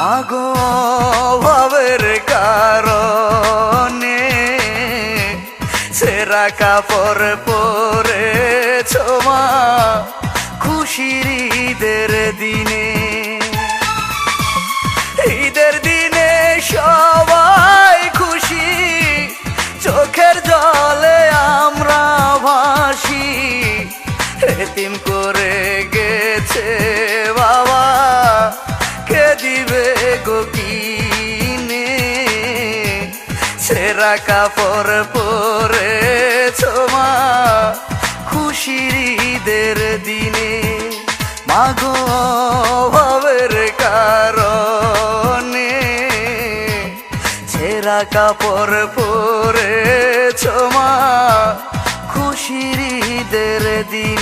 মাগো ভাবের কারণে সেরা কাপড় পরে ছোমা খুশির ঈদের দিনে। ঈদের দিনে সবাই খুশি, চোখের জলে আমরা ভাসি। এতিম করে গেছে দিবে গো কিনে। সেরা কাপড় পরে ছোমা খুশির ঈদের দিনে। মাগো ভাবের কারণে। ছেঁড়া কাপড় পরে ছোমা খুশির ঈদের দিনে।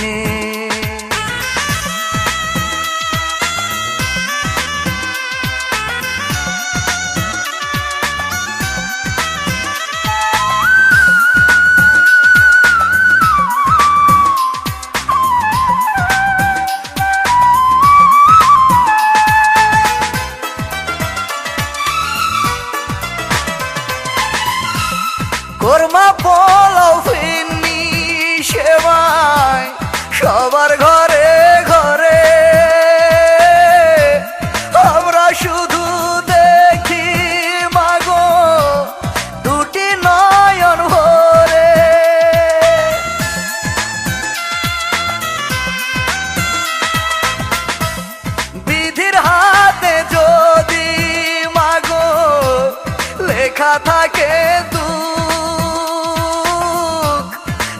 থাকে দুঃখ,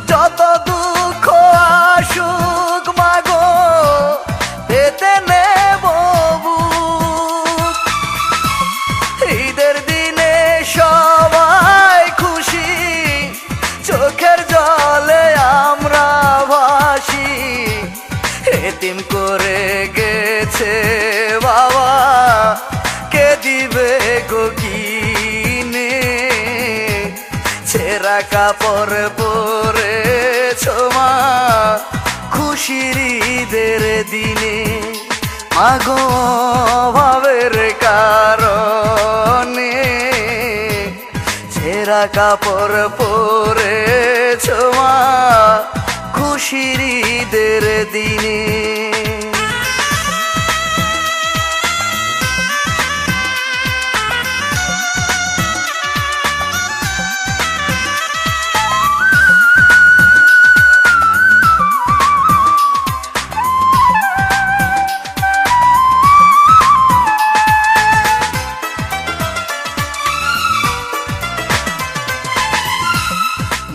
যত দুঃখ আসুক মাগো, পেতে নেব ঈদের দিনে সবাই খুশি, চোখের জলে আমরা ভাসি। এতিম করে গেছে বাবা, কে দিবে গো কিনে ছেঁড়া কাপড় পরে ছোমা খুশির ঈদের দিনে। মাগো ভাবের কারণে ছেঁড়া কাপড় পরে ছোমা খুশির ঈদের দিনে।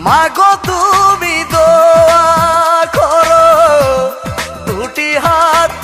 মাগো তুমি দোয়া করো। দুটি হাত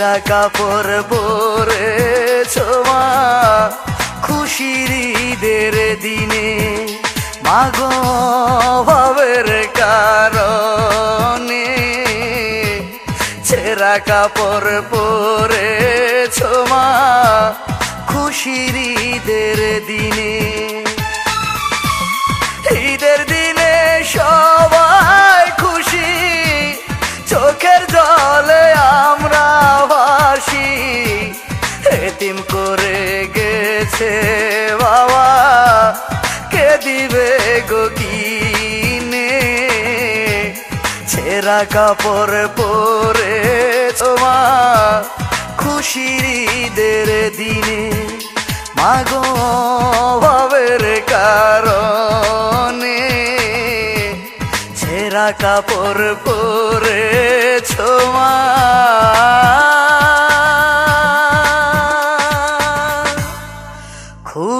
ছেঁড়া কাপড় পরে ছোমা খুশির ঈদের দিনে। মাগো ভাবের কারণে ছেঁড়া কাপড় পরে ছোমা খুশির ঈদের দিনে। গেছে বাবা, কে দিবে গো কিনে? ছেঁড়া কাপড় পরে তোমা খুশির ঈদের দিনে। মাগো ভাবের কারণে ছেঁড়া কাপড় পরে ছোমা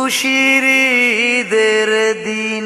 খুশির ঈদের দিন।